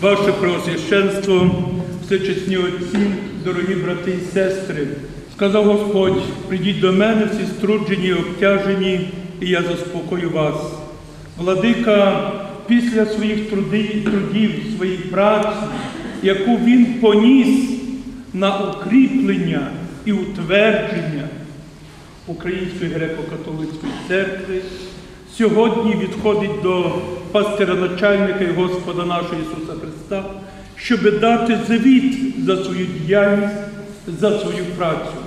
Ваше Преосвященство, всечесні отці, дорогі брати і сестри, сказав Господь, прийдіть до мене всі струджені і обтяжені, і я заспокою вас. Владика після своїх трудів, своєї праці, яку він поніс на укріплення і утвердження Української греко-католицької церкви, сьогодні відходить до пастиря-начальника і Господа нашого Ісуса Христа, щоб дати завіт за свою діяльність, за свою працю.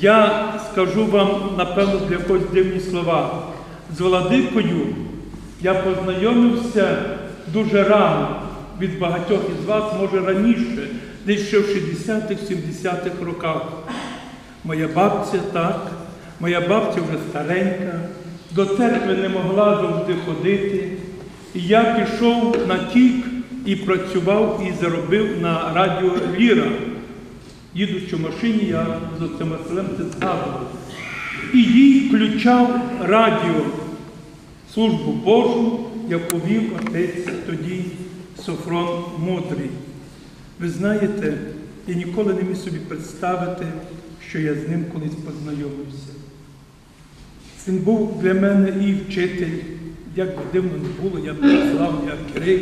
Я скажу вам, напевно, для когось дивні слова. З владикою я познайомився дуже рано від багатьох із вас, може раніше, десь ще в 60-х-70-х роках. Моя бабця так, моя бабця вже старенька, до церкви не могла завжди ходити. І я пішов на тік і працював і заробив на радіо Ліра. Їдучи в машині, я з цим Василем це згадував. І їй включав радіо службу Божу, яку вів отець тоді Софрон Мудрий. Ви знаєте, я ніколи не міг собі представити, що я з ним колись познайомився. Він був для мене і вчитель, як би дивно не було, я Православ, я Кирил.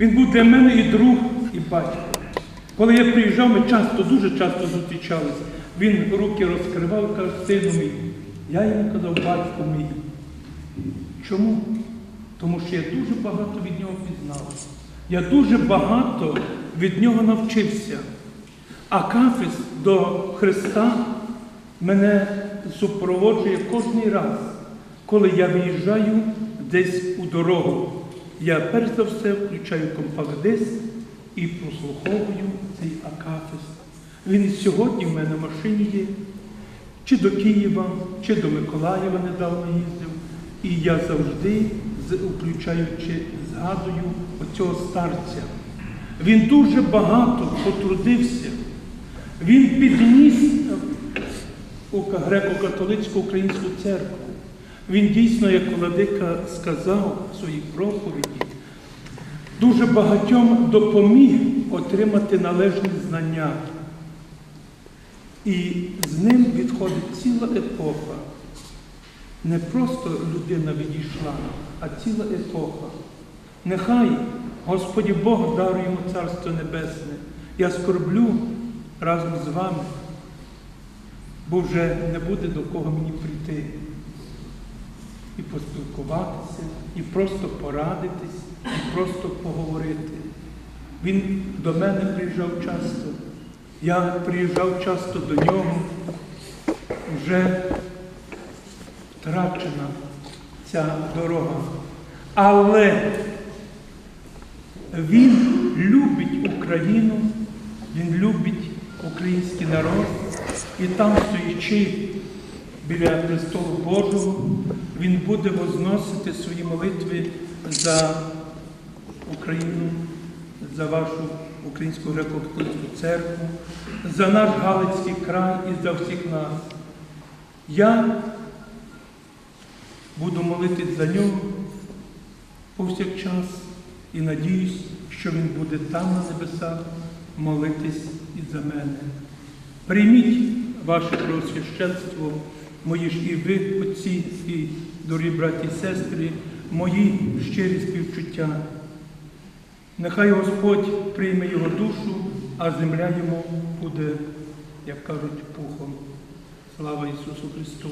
Він був для мене і друг, і батько. Коли я приїжджав, ми часто, дуже часто зустрічалися. Він руки розкривав і каже, сину мій. Я йому казав, батько мій. Чому? Тому що я дуже багато від нього пізнав. Я дуже багато від нього навчився. А кафес до Христа мене супроводжує кожний раз, коли я виїжджаю десь у дорогу. Я перш за все включаю компакт-диск і прослуховую цей акафіс. Він сьогодні в мене в машині є, чи до Києва, чи до Миколаєва недавно їздив. І я завжди, включаючи, згадую оцього старця. Він дуже багато потрудився. Він підніс греко-католицьку українську церкву. Він дійсно, як владика сказав в своїй проповіді, дуже багатьом допоміг отримати належні знання. І з ним відходить ціла епоха. Не просто людина відійшла, а ціла епоха. Нехай Господі Бог дарує йому Царство Небесне. Я скорблю разом з вами, бо вже не буде до кого мені прийти і поспілкуватися, і просто порадитись, і просто поговорити. Він до мене приїжджав часто. Я приїжджав часто до нього. Вже втрачена ця дорога. Але він любить Україну, він любить український народ. І там, стоячи біля престолу Божого, він буде возносити свої молитви за Україну, за вашу Українську греко-католицьку церкву, за наш Галицький край і за всіх нас. Я буду молитись за нього повсякчас і надіюсь, що він буде там на небесах молитись і за мене. Прийміть ваше преосвященство, мої ж і ви, отці, і дорогі браті і сестри, мої щирі співчуття. Нехай Господь прийме його душу, а земля йому буде, як кажуть, пухом. Слава Ісусу Христу!